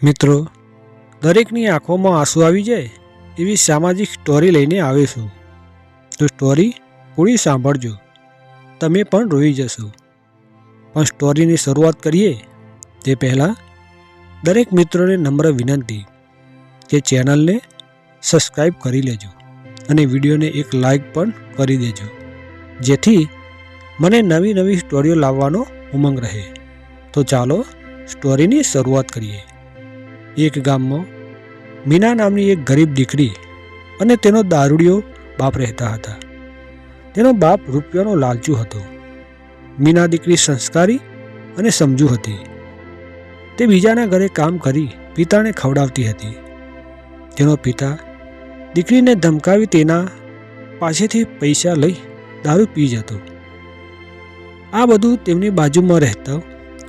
મિત્રો, દરેકની આંખોમાં આંસુ આવી જાય એવી સામાજિક સ્ટોરી લઈને આવીશું તો સ્ટોરી પૂરી સાંભળજો. તમે પણ રોઈ જશો. પણ સ્ટોરીની શરૂઆત કરીએ તે પહેલાં દરેક મિત્રોને નમ્ર વિનંતી કે ચેનલને સબસ્ક્રાઈબ કરી લેજો અને વિડીયોને એક લાઈક પણ કરી દેજો. જેથી મને નવી નવી સ્ટોરીઓ લાવવાનો ઉમંગ રહે. તો ચાલો સ્ટોરીની શરૂઆત કરીએ. એક ગામમાં મીના નામની એક ગરીબ દીકરી અને તેનો દારૂડિયો બાપ રહેતા હતા. તેનો બાપ રૂપિયાનો લાલચુ હતો. મીના દીકરી સંસ્કારી અને સમજુ હતી. તે બીજાના ઘરે કામ કરી પિતાને ખવડાવતી હતી. તેનો પિતા દીકરીને ધમકાવી તેના પાસેથી પૈસા લઈ દારૂ પી જતો. આ બધું તેમની બાજુમાં રહેતો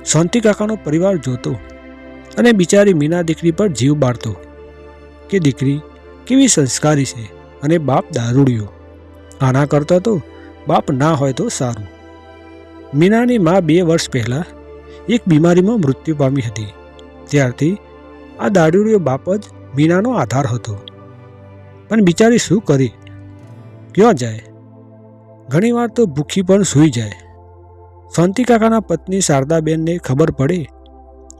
શાંતિ કાકાનો પરિવાર જોતો અને બિચારી મીના દીકરી પર જીવ બાળતો. કે દીકરી, કેવી સંસ્કારી છે અને બાપ દારૂડિયો. આના કરતાં તો બાપ ના હોય તો સારું. મીનાની મા બે વર્ષ પહેલાં એક બીમારીમાં મૃત્યુ પામી હતી. ત્યારથી આ દારૂડિયો બાપ જ મીનાનો આધાર હતો. પણ બિચારી શું કરી? ક્યાં જાય? ઘણીવાર તો ભૂખી પણ સૂઈ જાય. શાંતિ કાકાના પત્ની શારદાબેનને ખબર પડે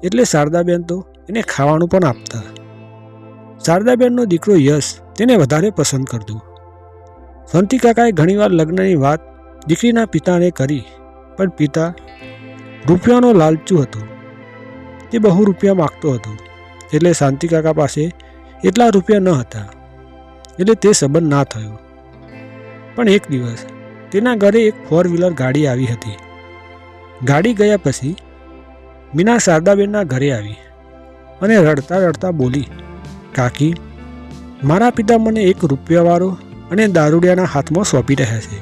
એટલે શારદાબેન તો એને ખાવાનું પણ આપતા. શારદાબેનનો દીકરો યશ તેને વધારે પસંદ કરતો. સંતી કાકાએ ઘણીવાર લગ્નની વાત દીકરીના પિતાને કરી, પણ પિતા રૂપિયાનો લાલચુ હતો. તે બહુ રૂપિયા માગતો હતો, એટલે શાંતિ કાકા પાસે એટલા રૂપિયા ન હતા, એટલે તે સંબંધ ના થયો. પણ એક દિવસ તેના ઘરે એક ફોર વ્હીલર ગાડી આવી હતી. ગાડી ગયા પછી મીના શારદાબેનના ઘરે આવી અને રડતા રડતા બોલી, કાકી, મારા પિતા મને એક રૂપિયાવાળો અને દારૂડિયાના હાથમાં સોંપી રહ્યા છે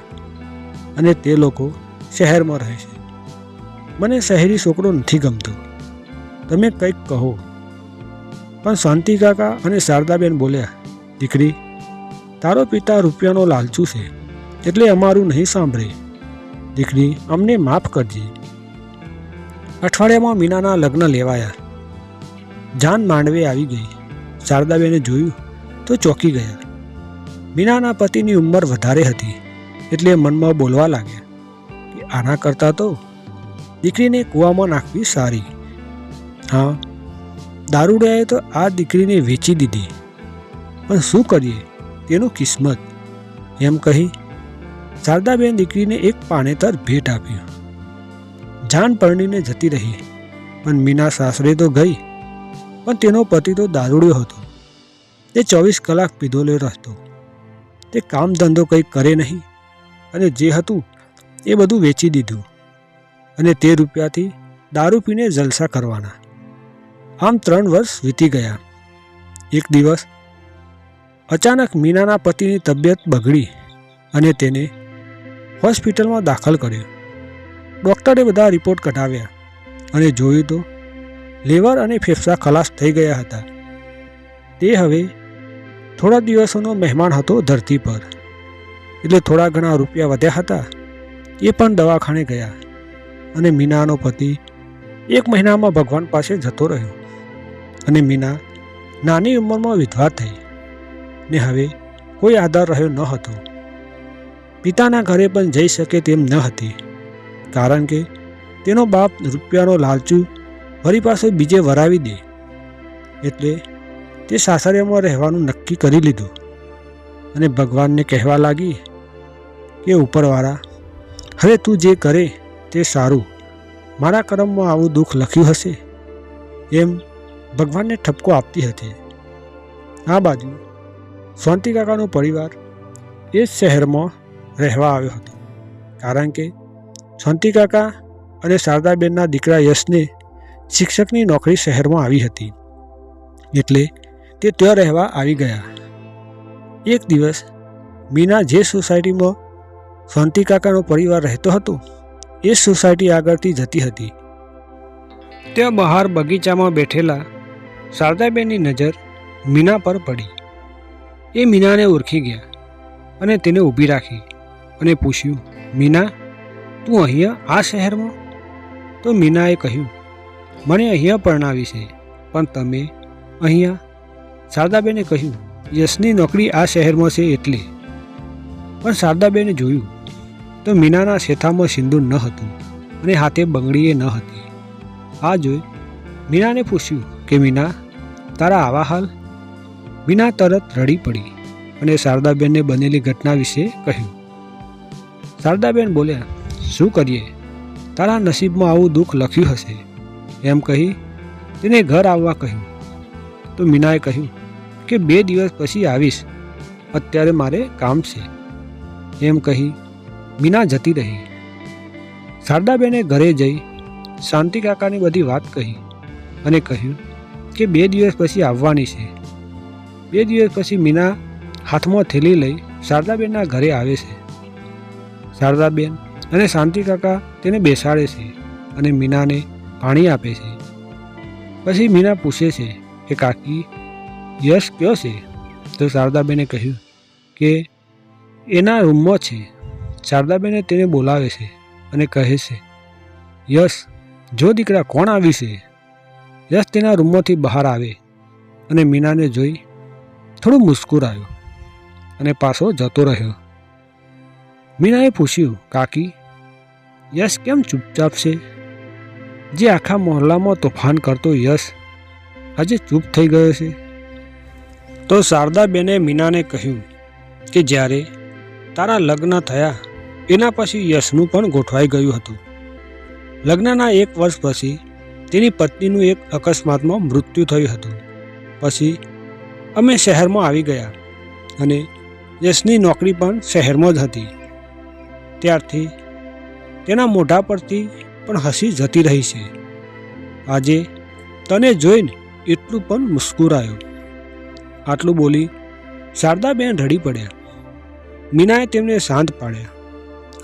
અને તે લોકો શહેરમાં રહે છે. મને શહેરી છોકરો નથી ગમતો. તમે કંઈક કહો. પણ શાંતિ કાકા અને શારદાબેન બોલ્યા, દીકરી, તારો પિતા રૂપિયાનો લાલચુ છે, એટલે અમારું નહીં સાંભળે. દીકરી, અમને માફ કરજે. અઠવાડિયામાં મીનાના લગ્ન લેવાયા. જાન માંડવે આવી ગઈ. શારદાબેને જોયું તો ચોંકી ગયા. મીનાના પતિની ઉંમર વધારે હતી, એટલે મનમાં બોલવા લાગ્યા કે આના કરતાં તો દીકરીને કૂવામાં નાખવી સારી. હા, દારૂડિયાએ તો આ દીકરીને વેચી દીધી. પણ શું કરીએ? તેનું કિસ્મત. એમ કહી શારદાબેન દીકરીને એક પાણેતર ભેટ આપ્યું. જાન પરણીને જતી રહી. પણ મીના સાસરે તો ગઈ, પણ તેનો પતિ તો દારૂડ્યો હતો. તે ચોવીસ કલાક પીધોલે રહેતો. તે કામ ધંધો કંઈ કરે નહીં, અને જે હતું એ બધું વેચી દીધું. અને તે રૂપિયાથી દારૂ પીને જલસા કરવાના. આમ ત્રણ વર્ષ વીતી ગયા. એક દિવસ અચાનક મીનાના પતિની તબિયત બગડી અને તેને હોસ્પિટલમાં દાખલ કર્યો. ડૉક્ટરે બધા રિપોર્ટ કઢાવ્યા અને જોયું તો લીવર અને ફેફસા ખલાસ થઈ ગયા હતા. તે હવે થોડા દિવસોનો મહેમાન હતો ધરતી પર. એટલે થોડા ઘણા રૂપિયા વધ્યા હતા. એ પણ દવાખાને ગયા અને મીનાનો પતિ એક મહિનામાં ભગવાન પાસે જતો રહ્યો અને મીના નાની ઉંમરમાં વિધવા થઈ ને હવે કોઈ આધાર રહ્યો ન હતો. પિતાના ઘરે પણ જઈ શકે તેમ ન હતી. કારણ કે તેનો બાપ રૂપિયાનો લાલચુ વળી પાસે બીજે વરાવી દે. એટલે તે સાસરિયામાં રહેવાનું નક્કી કરી લીધું અને ભગવાનને કહેવા લાગી કે, ઉપરવાળા, હવે તું જે કરે તે સારું. મારા કર્મમાં આવું દુઃખ લખ્યું હશે. એમ ભગવાનને ઠપકો આપતી હતી. આ બાજુ શાંતિ કાકાનો પરિવાર એ જ શહેરમાં રહેવા આવ્યો હતો. કારણ કે શાંતિ કાકા અને શારદાબેનના દીકરા યશને શિક્ષકની નોકરી શહેરમાં આવી હતી. એટલે તે ત્યાં રહેવા આવી ગયા. એક દિવસ મીના જે સોસાયટીમાં શાંતિ કાકાનો પરિવાર રહેતો હતો, એ સોસાયટી આગળથી જતી હતી. ત્યાં બહાર બગીચામાં બેઠેલા શારદાબેનની નજર મીના પર પડી. એ મીનાને ઓળખી ગયા અને તેને ઊભી રાખી અને પૂછ્યું, મીના તું અહીંયા આ શહેરમાં? તો મીનાએ કહ્યું, મને અહીંયા પરણાવી છે, પણ તમે અહીંયા? શારદાબેને કહ્યું, યશની નોકરી આ શહેરમાં છે એટલે. પણ શારદાબેને જોયું તો મીનાના શેથામાં સિંદૂર ન હતું અને હાથે બંગડીએ ન હતી. આ જોઈ મીનાને પૂછ્યું કે, મીના, તારા આવા હાલ? મીના તરત રડી પડી અને શારદાબેનને બનેલી ઘટના વિશે કહ્યું. શારદાબેન બોલ્યા શું કરીએ? તારા નસીબમાં આવું દુઃખ લખ્યું હશે. એમ કહી તેને ઘર આવવા કહ્યું. તો મીનાએ કહ્યું કે બે દિવસ પછી આવીશ. અત્યારે મારે કામ છે. એમ કહી મીના જતી રહી. શારદાબેને ઘરે જઈ શાંતિ કાકાની બધી વાત કહી અને કહ્યું કે બે દિવસ પછી આવવાની છે. બે દિવસ પછી મીના હાથમાં થેલી લઈ શારદાબેનના ઘરે આવે છે. શારદાબેન અને શાંતિ કાકા તેને બેસાડે છે અને મીનાને પાણી આપે છે. પછી મીના પૂછે છે કે કાકી, યશ કયો છે? તો શારદાબેને કહ્યું કે એના રૂમમાં છે. શારદાબેને તેને બોલાવે છે અને કહે છે, યશ, જો દીકરા કોણ આવી છે? યશ તેના રૂમમાંથી બહાર આવે અને મીનાને જોઈ થોડું મુસ્કુરાયો અને પાછો જતો રહ્યો. મીનાએ પૂછ્યું, કાકી યશ કેમ ચૂપચાપ છે? જે આખા મોહલ્લામાં તોફાન કરતો યશ આજે ચૂપ થઈ ગયો છે. તો શારદાબેને મીનાને કહ્યું કે જ્યારે તારા લગ્ન થયા, એના પછી યશનું પણ ગોઠવાઈ ગયું હતું. લગ્નના એક વર્ષ પછી તેની પત્નીનું એક અકસ્માતમાં મૃત્યુ થયું હતું. પછી અમે શહેરમાં આવી ગયા અને યશની નોકરી પણ શહેરમાં જ હતી. ત્યારથી તેના મોઢા પરથી પણ હસી જતી રહી છે. આજે તને જોઈને એટલું પણ મુસ્કુરાયો. આટલું બોલી શારદાબેન રડી પડ્યા. મીનાએ તેમને શાંત પાડ્યા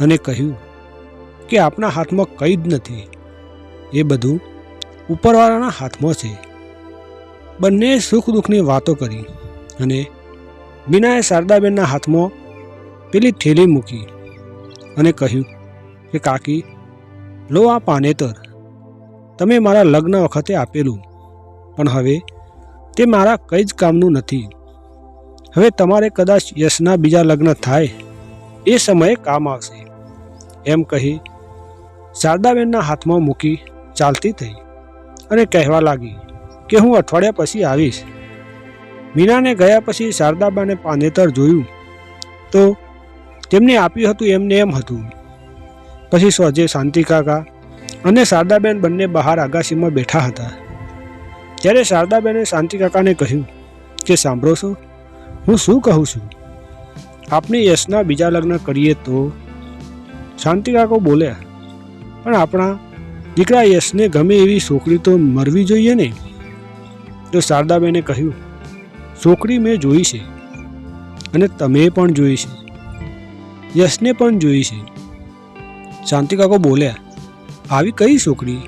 અને કહ્યું કે આપણા હાથમાં કંઈ જ નથી. એ બધું ઉપરવાળાના હાથમાં છે. બંને સુખ દુઃખની વાતો કરી અને મીનાએ શારદાબેનના હાથમાં પેલી થેલી મૂકી અને કહ્યું કે કાકી, લો આ પાનેતર તમે મારા લગ્ન વખતે આપેલું. પણ હવે તે મારા કંઈ જ કામનું નથી. હવે તમારે કદાચ યશના બીજા લગ્ન થાય, એ સમયે કામ આવશે. એમ કહી શારદાબેનના હાથમાં મૂકી ચાલતી થઈ અને કહેવા લાગી કે હું અઠવાડિયા પછી આવીશ. મીનાને ગયા પછી શારદાબાને પાનેતર જોયું તો તેમને આપ્યું હતું એમને એમ હતું. પછી સોજે શાંતિકાકા અને શારદાબેન બંને બહાર આગાશીમાં બેઠા હતા. ત્યારે શારદાબેને શાંતિ કાકાને કહ્યું કે સાંભળો છો, હું શું કહું છું? આપણે યશના બીજા લગ્ન કરીએ તો? શાંતિકાકો બોલ્યા, પણ આપણા દીકરા યશને ગમે એવી છોકરી તો મરવી જોઈએ ને? તો શારદાબેને કહ્યું, છોકરી મેં જોઈ છે અને તમે પણ જોઈ છે. યશને પણ જોઈ છે. શાંતિ કાકો બોલ્યા આવી કઈ છોકરી?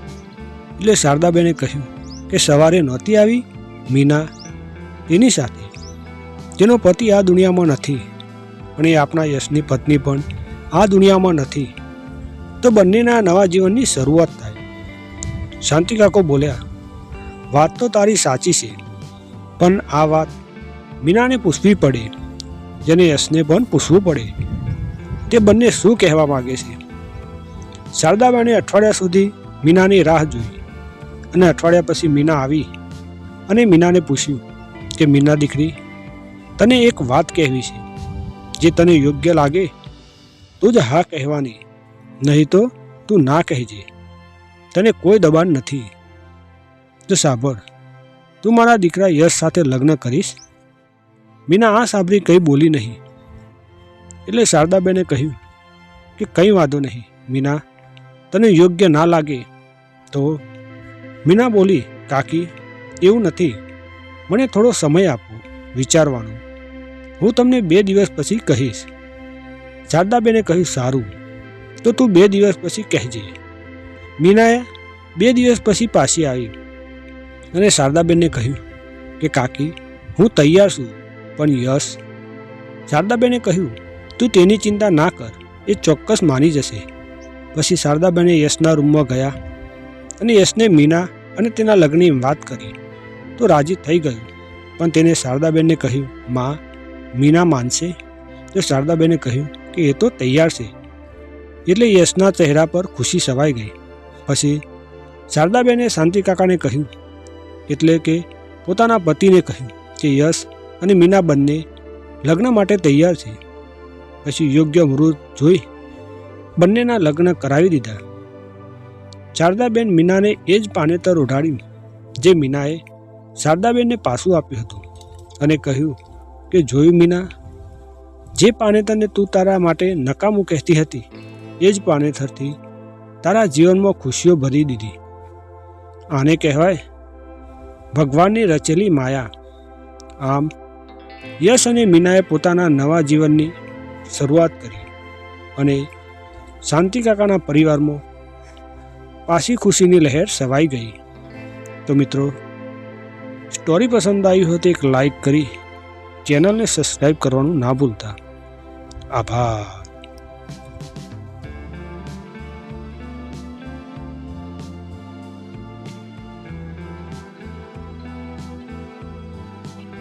એટલે શારદાબેને કહ્યું કે સવારે નહોતી આવી, મીના એની સાથે. જેનો પતિ આ દુનિયામાં નથી અને આપણા યશની પત્ની પણ આ દુનિયામાં નથી. તો બંનેના નવા જીવનની શરૂઆત થાય. શાંતિકાકો બોલ્યા, વાત તો તારી સાચી છે, પણ આ વાત મીનાને પૂછવી પડે, જેને યશને પણ પૂછવું પડે. તે બંને શું કહેવા માગે છે? શારદાબાને અઠવાડિયા સુધી મીનાની રાહ જોઈ અને અઠવાડિયા પછી મીના આવી અને મીનાને પૂછ્યું કે, મીના દીકરી, તને એક વાત કહેવી છે જે તને યોગ્ય લાગે? તું જ હા કહેવાની. નહીં તો તું ના કહેજે. તને કોઈ દબાણ નથી. તો સાંભળ, તું મારા દીકરા યશ સાથે લગ્ન કરીશ? મીના આ સાંભળી કંઈ બોલી નહીં. એટલે શારદાબેને કહ્યું કે, કંઈ વાંધો નહીં, મીના. તને યોગ્ય ના લાગે તો મીના બોલી, કાકી, એવું નથી. મને થોડો સમય આપો, વિચારવાનો. હું તમને બે દિવસ પછી કહીશ. શારદાબેને કહ્યું, સારું. તો તું બે દિવસ પછી કહેજે. મીનાએ બે દિવસ પછી પાછી આવી અને શારદાબેનને કહ્યું કે, કાકી, હું તૈયાર છું, પણ યશ. શારદાબેને કહ્યું, તું તેની ચિંતા ના કર. એ ચોક્કસ માની જશે. પછી શારદાબેને યશના રૂમમાં ગયા અને યશને મીના અને તેના લગ્નની વાત કરી. તો રાજી થઈ ગયું. પણ તેને શારદાબેનને કહ્યું, માં, મીના માનશે? તો શારદાબેને કહ્યું કે, એ તો તૈયાર છે. એટલે યશના ચહેરા પર ખુશી સવાઈ ગઈ. પછી શારદાબેને શાંતિ કાકાને કહ્યું, એટલે કે પોતાના પતિને કહ્યું કે, યશ અને મીના બંને લગ્ન માટે તૈયાર છે. પછી યોગ્ય મુહૂર્ત જોઈ બંનેના લગ્ન કરાવી દીધા. શારદાબેન મીનાને એ જ પાનેતર ઉઢાડ્યું જે મીનાએ શારદાબેનને પાછું આપ્યું હતું અને કહ્યું કે, જોયું મીના, જે પાનેતરને તું તારા માટે નકામું કહેતી હતી, એ જ પાનેતરથી તારા જીવનમાં ખુશીઓ ભરી દીધી. આને કહેવાય ભગવાનની રચેલી માયા. આમ યશ અને મીનાએ પોતાના નવા જીવનની શરૂઆત કરી અને શાંતિ કાકાના પરિવારમાં પાછી ખુશીની લહેર સવાઈ ગઈ. તો મિત્રો સ્ટોરી પસંદ આવી હોય તો એક લાઈક કરી ચેનલને સબસ્ક્રાઈબ કરવાનું ના ભૂલતા. આભાર.